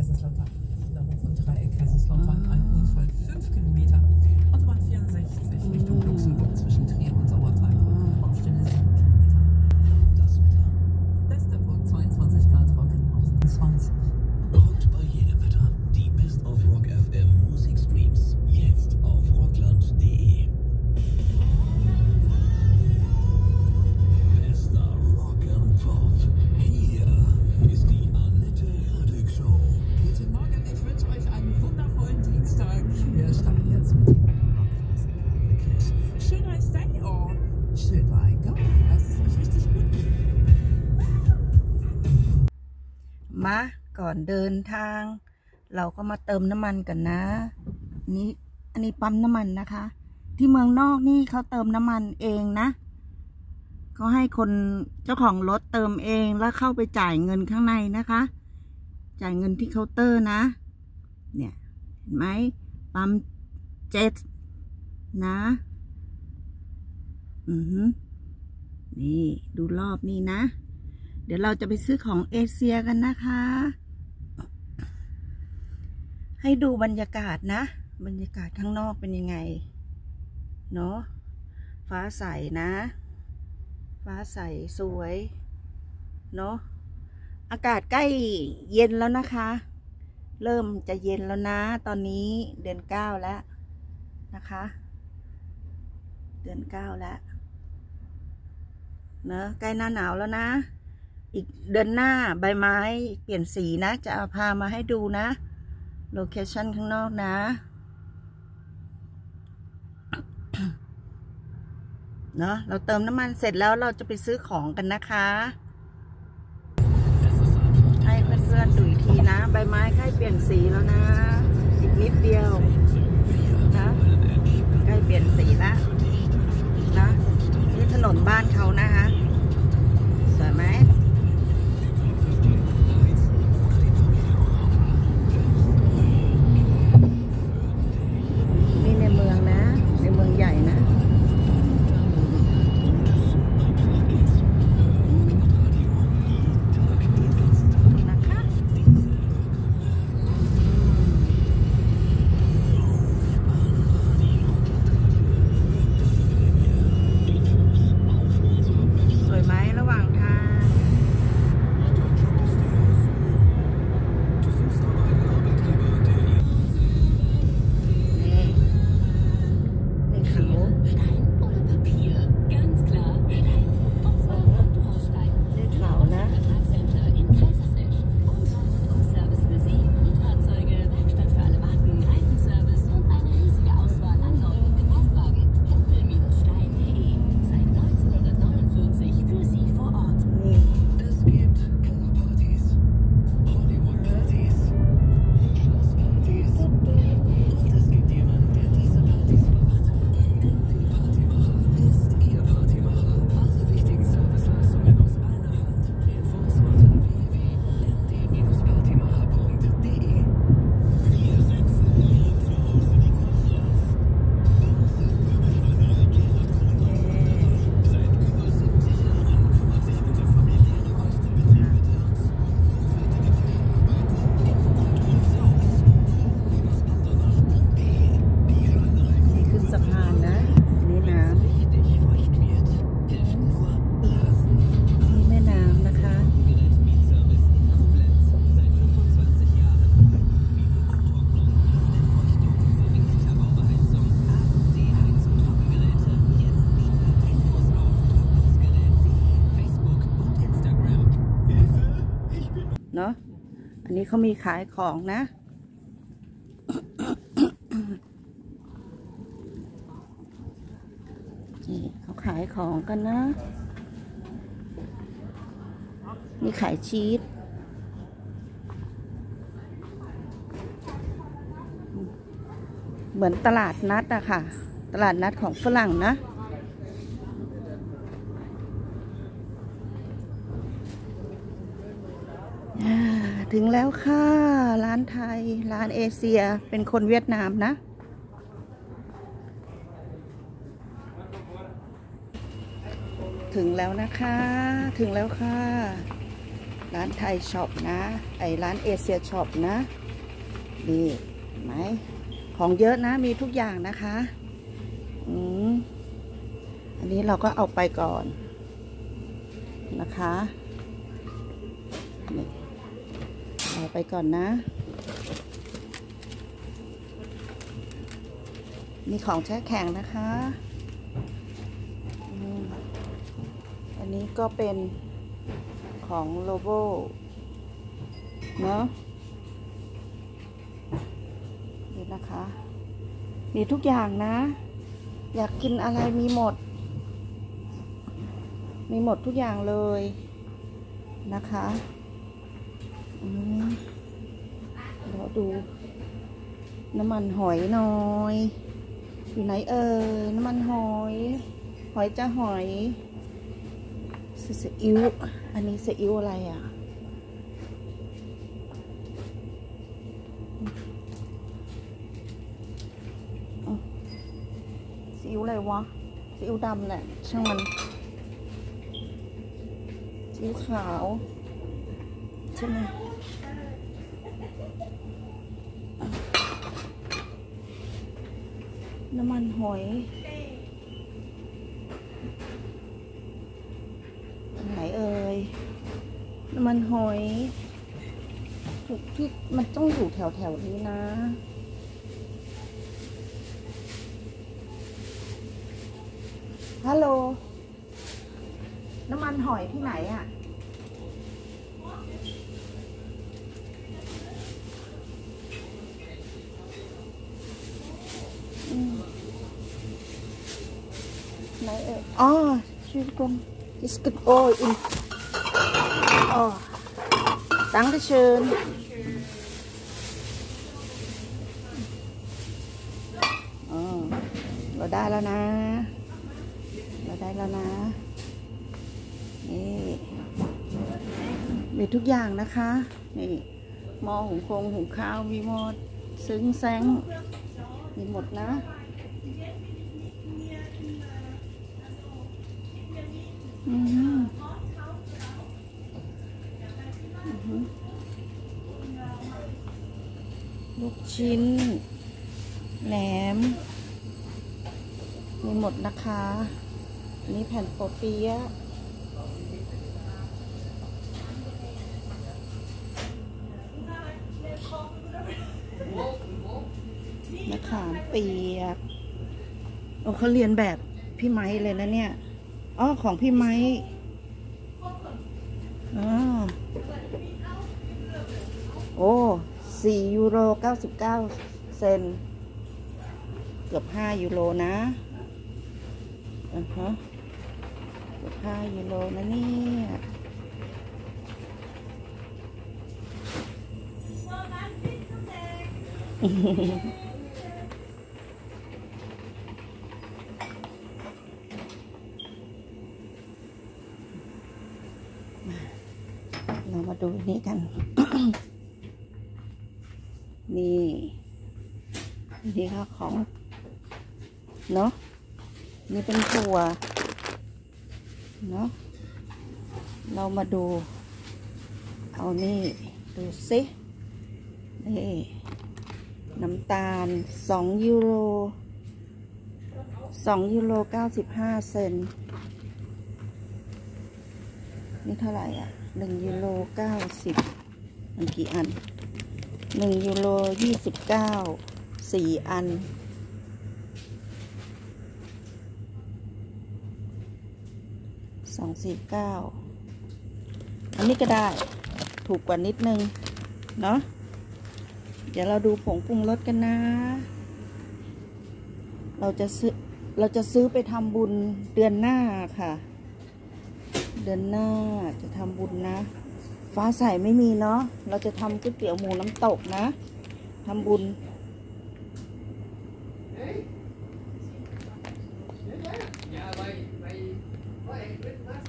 Kaiserslautern. Hof und Dreieck Kaiserslautern, ein Unfall 5 Kilometer. Autobahn 64 Richtung Luxemburg zwischen Trier und Sauerteilbrück. อนเดินทาง เราก็มาเติมน้ำมันกันนะอันนี้อันนี้ปั๊มน้ำมันนะคะ ที่เมืองนอกนี่เขาเติมน้ำมันเองนะเขาให้คนเจ้าของรถเติมเองแล้วเข้าไปจ่ายเงินข้างในนะคะ จ่ายเงินที่เคาน์เตอร์นะ เนี่ยเห็นไหมปั๊มเจ็ตนะ อือหือนี่ ดูรอบนี่นะ เดี๋ยวเราจะไปซื้อของเอเชียกันนะคะ ให้ดูบรรยากาศนะ บรรยากาศข้างนอกเป็นยังไง เนาะฟ้าใสนะ ฟ้าใสสวย เนาะอากาศใกล้เย็นแล้วนะคะ เริ่มจะเย็นแล้วนะ ตอนนี้เดือนเก้าแล้วนะคะ เดือนเก้าแล้วเนอะใกล้หน้าหนาวแล้วนะ อีกเดือนหน้าใบไม้เปลี่ยนสีนะ จะาพามาให้ดูนะ โลเคชั่นข้างนอกนะ เนอะเราเติมน้ำมันเสร็จแล้วเราจะไปซื้อของกันนะคะ ให้เพื่อนๆดูอีกทีนะ ใบไม้ใกล้เปลี่ยนสีแล้วนะ อีกนิดเดียวนะใกล้เปลี่ยนสีแล้วนะนี่ถนนบ้านเขานะคะ เขามีขายของนะ นี่เขาขายของกันนะ นี่ขายชีสเหมือนตลาดนัดอะค่ะ ตลาดนัดของฝรั่งนะ อ่า ถึงแล้วค่ะ ร้านไทย ร้านเอเชีย เป็นคนเวียดนามนะ ถึงแล้วนะคะ ถึงแล้วค่ะ ร้านไทยช็อปนะ ไอร้านเอเชียช็อปนะนี่ไหม ของเยอะนะ มีทุกอย่างนะคะ อืม อันนี้เราก็เอาไปก่อนนะคะนี่ ไปก่อนนะ มีของแช่แข็งนะคะอันนี้ก็เป็นของโลโบเนาะนี่นะคะ มีทุกอย่างนะ อยากกินอะไรมีหมด มีหมดทุกอย่างเลยนะคะ เดี๋ยวดู น้ำมันหอยหน่อย อยู่ไหนเอ่ยน้ำมันหอย หอยจะหอยซีซีอิ๊วอันนี้ซีอิ๊วอะไรอะซีอิ๊วอะไรวะซีอิ๊วดำแหละช่างมันซีอิ๊วขาว ใช่ไหม น้ำมันหอยไหนเอ่ย น้ำมันหอยถูกที่มันต้องอยู่แถวแถวๆนี้นะ ฮัลโหล น้ำมันหอยที่ไหนอะ่ะ อืม ไหนเอ่ยอ๋อชื่อกลม ist gut oh in oh danke schön อ๋อเราได้แล้วนะ เราได้แล้วนะ นี่ มีทุกอย่างนะคะ นี่หม้อหุงคงหุงข้าว มีหมดซึ้งแซงมีหมดนะ ลูกชิ้น แหนม มีหมดนะคะอันนี้แผ่นโปเปี๊ยะมะขามเปียกโอ้เขาเรียนแบบพี่ไม้เลยนะเนี่ย อ๋อ ของพี่ไม้อ๋อโอ้สี่ยูโรเก้าสิบเก้าเซน เกือบห้ายูโรนะอือฮะเกือบห้ายูโรนะเนี่ยเรามา ดูนี่กัน นี่นี่ค่ะของเนาะนี่เป็นถั่วเนาะเรามาดู เอานี่ ดูสินี่น้ำตาลสองยูโรสองยูโรเก้าสิบห้าเซนนี่เท่าไหร่อะ หนึ่งยูโรเก้าสิบมันกี่อันหนึ่งยูโรยี่สิบเก้าสี่อัน สองสี่เก้าอันนี้ก็ได้ถูกกว่านิดนึง เนาะเดี๋ยวเราดูผงปรุงรสกันนะ เราจะซื้อ เราจะซื้อไปทำบุญเดือนหน้าค่ะ เดือนหน้าจะทำบุญนะ ฟ้าใสไม่มีเนาะเราจะทำก๋วยเตี๋ยวหมูน้ำตกนะทำบุญ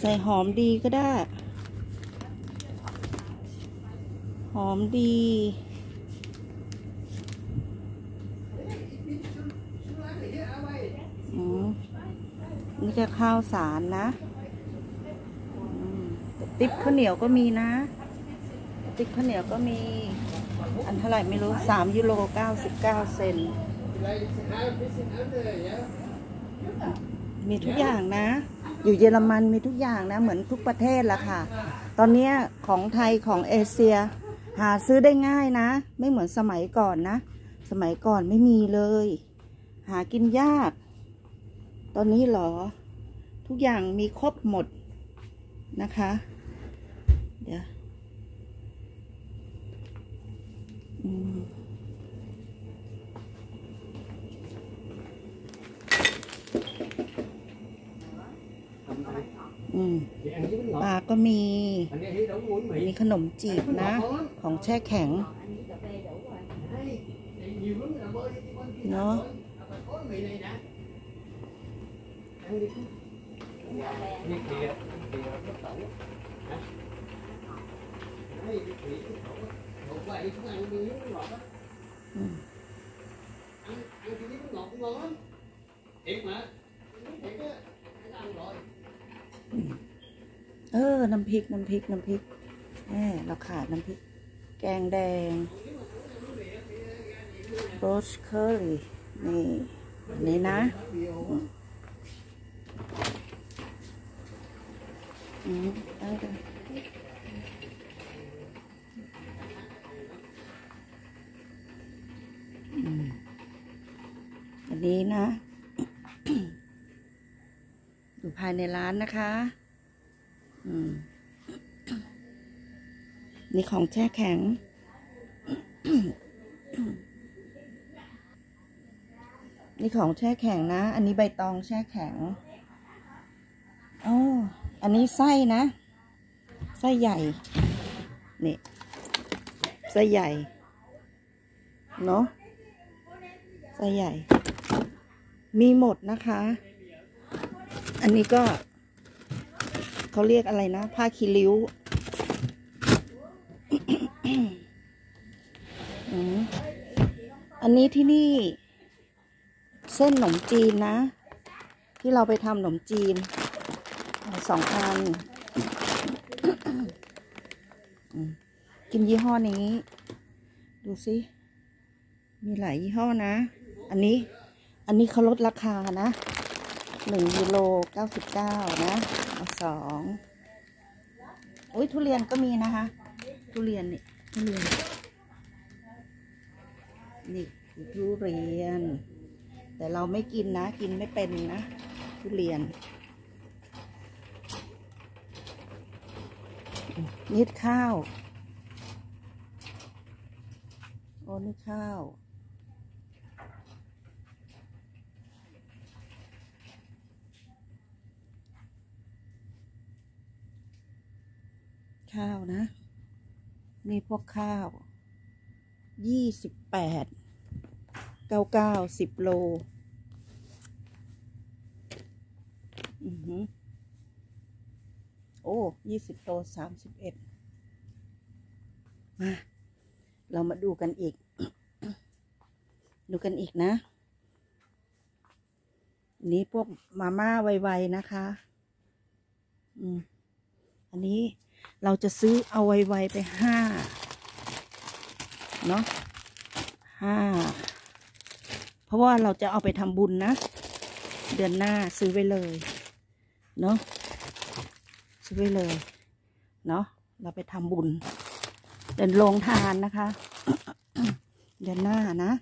ใส่หอมดีก็ได้ หอมดีอืมนี่จะข้าวสารนะ ติ๊บข้าวเหนียวก็มีนะ ติ๊กข้าวเหนียวก็มี อันเท่าไหร่ไม่รู้สามยูโรเก้าสิบเก้าเซนมีทุกอย่างนะ อยู่เยอรมันมีทุกอย่างนะ เหมือนทุกประเทศละค่ะ ตอนนี้ของไทยของเอเชีย หาซื้อได้ง่ายนะ ไม่เหมือนสมัยก่อนนะ สมัยก่อนไม่มีเลย หากินยาก ตอนนี้หรอ ทุกอย่างมีครบหมดนะคะ เดี๋ยวอืมอืม Chị ăn với bánh ป ngọt. ลา ก็มี Anh nghe thấy đổ muối อัน mì. นี้ขนมจีบนะ ของแช่แข็ง Đấy, thì nhiều lắm là bơi đi con kia. Nó. Bơi. À, bà có mì này nè. Ăn đi. Đi kìa, kìa, bất tẩu. Hả? เออ น้ำพริก น้ำพริก น้ำพริกแหมเราขาดน้ำพริก แกงแดงโรสเคอรี่นี่นนี้นะ อืมได้เลยอันนี้นะ อยู่ภายในร้านนะคะ นี่ของแช่แข็ง นี่ของแช่แข็งนะ อันนี้ใบตองแช่แข็งโอ้อันนี้ไส้นะ ไส้ใหญ่ นี่ ไส้ใหญ่ เนาะไส้ใหญ่ มีหมดนะคะ อันนี้ก็ เขาเรียกอะไรนะ ผ้าคีริ้วอันนี้ที่นี่ เส้นขนมจีนนะ ที่เราไปทำขนมจีนสองอันกินยี่ห้อนี้ ดูสิ มีหลายยี่ห้อนะ อันนี้ อันนี้เขาลดราคานะ หนึ่งยูโรเก้าสิบเก้านะเอาสองโอ้ยทุเรียนก็มีนะคะ ทุเรียนนี่ทุเรียนนี่ทุเรียน แต่เราไม่กินนะ กินไม่เป็นนะ ทุเรียนนิดข้าว โอ้นี่ข้าว ข้าวนะ นี่พวกข้าว ยี่สิบแปด เก้าเก้าสิบโล อือหือโอ้ยี่สิบโลสามสิบเอ็ดมา เรามาดูกันอีก ดูกันอีกนะ นี่พวกมาม่าไวๆนะคะ อืม อันนี้ เราจะซื้อเอาไวๆไปห้าเนาะห้าเพราะว่าเราจะเอาไปทำบุญนะ เดือนหน้าซื้อไว้เลยเนาะซื้อไว้เลยเนาะเราไปทำบุญเดินลงทานนะคะ เดือนหน้านะ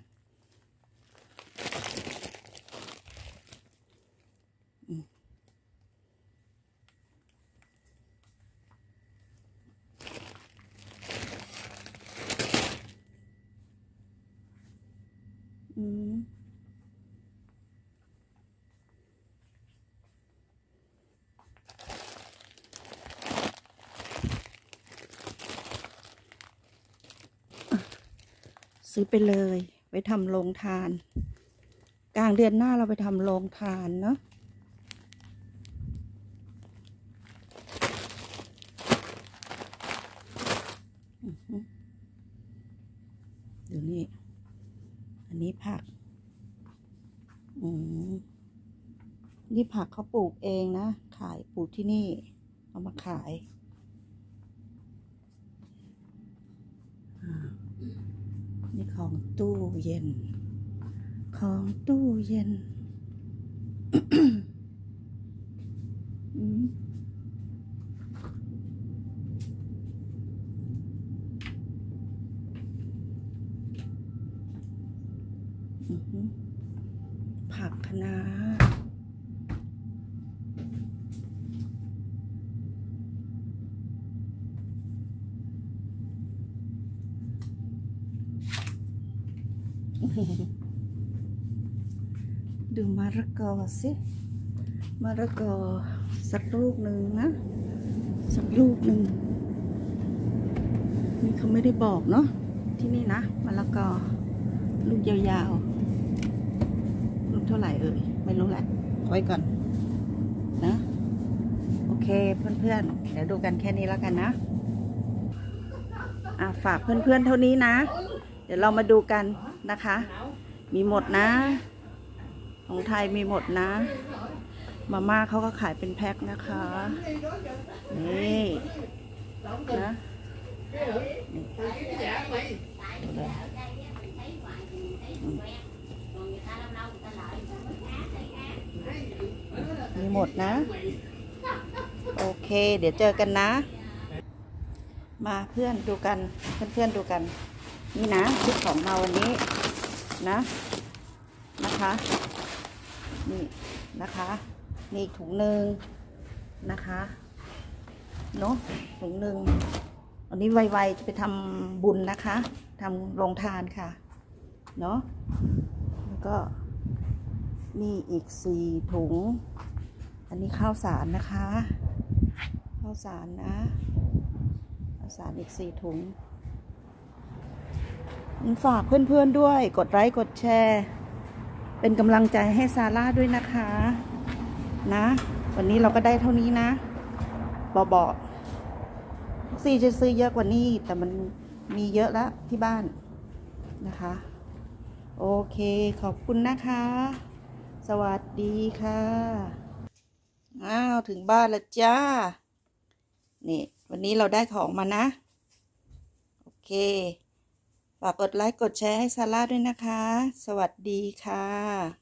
อืมซื้อไปเลย ไปทำโรงทาน กลางเดือนหน้าเราไปทำโรงทานเนาะ นี่ผักเขาปลูกเองนะ ขายปลูกที่นี่ เอามาขาย นี่ของตู้เย็น ของตู้เย็น อืม ดูมะระกอสิมะระกอสักลูกหนึ่งนะ สักลูกหนึ่งนี่เขาไม่ได้บอกเนาะที่นี่นะมะละกอ ลูกยาวๆ ลูกเท่าไหร่เอ่ย ไม่รู้แหละไว้ก่อนนะ โอเคเพื่อนๆ เดี๋ยวดูกันแค่นี้แล้วกันนะอะฝากเพื่อนๆเท่านี้นะ เดี๋ยวเรามาดูกัน นะคะ มีหมดนะ ของไทยมีหมดนะ มาม่าเขาก็ขายเป็นแพ็คนะคะ นี่นะนี่มีหมดนะ โอเค เดี๋ยวเจอกันนะ มาเพื่อนดูกัน เพื่อนๆดูกัน นี่นะชุดของเราวันนี้นะนะคะ นี่นะคะนี่ถุงหนึ่งนะคะเนาะถุงหนึ่งอันนี้ไวๆจะไปทำบุญนะคะทำโรงทานค่ะเนาะแล้วก็นี่อีกสี่ถุง อันนี้ข้าวสารนะคะ ข้าวสารนะข้าวสารอีกสี่ถุง ฝากเพื่อนๆด้วย กดไลค์ กดแชร์ เป็นกำลังใจให้ซาร่าด้วยนะคะ นะ วันนี้เราก็ได้เท่านี้นะ บอบอซีจะซื้อเยอะกว่านี้ แต่มันมีเยอะแล้วที่บ้านนะคะ โอเค ขอบคุณนะคะ สวัสดีค่ะ อ้าว ถึงบ้านแล้วจ้า นี่ วันนี้เราได้ของมานะ โอเค ฝากกดไลค์กดแชร์ให้ซาร่าด้วยนะคะ สวัสดีค่ะ